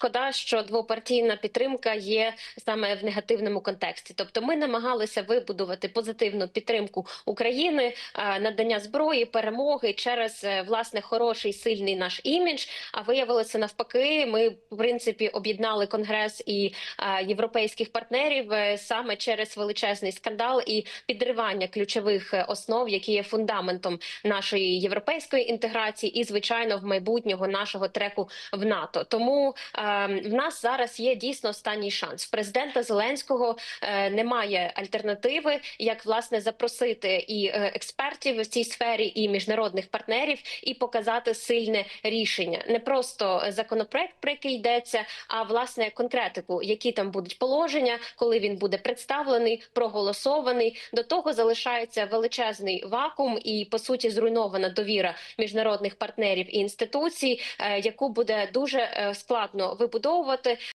шкода, що двопартійна підтримка є саме в негативному контексті. Тобто, ми намагалися вибудувати позитивну підтримку України, е, надання зброї, перемоги через е, власне хороший сильний наш імідж. А виявилося навпаки, ми в принципі об'єднали конгрес і е, європейських партнерів саме через величезний скандал і підривання ключових основ, які є фундаментом нашої європейської інтеграції, і звичайно в майбутнього нашого треку в НАТО. Тому в нас зараз є дійсно останній шанс. Президента Зеленського е, немає альтернативи, як власне запросити і е, експертів в цій сфері, і міжнародних партнерів, і показати сильне рішення, не просто законопроект, про який йдеться, а власне конкретику, які там будуть положення, коли він буде представлений, проголосований. До того залишається величезний вакуум і по суті зруйнована довіра міжнародних партнерів і інституцій, е, яку буде дуже складно вибудовувати.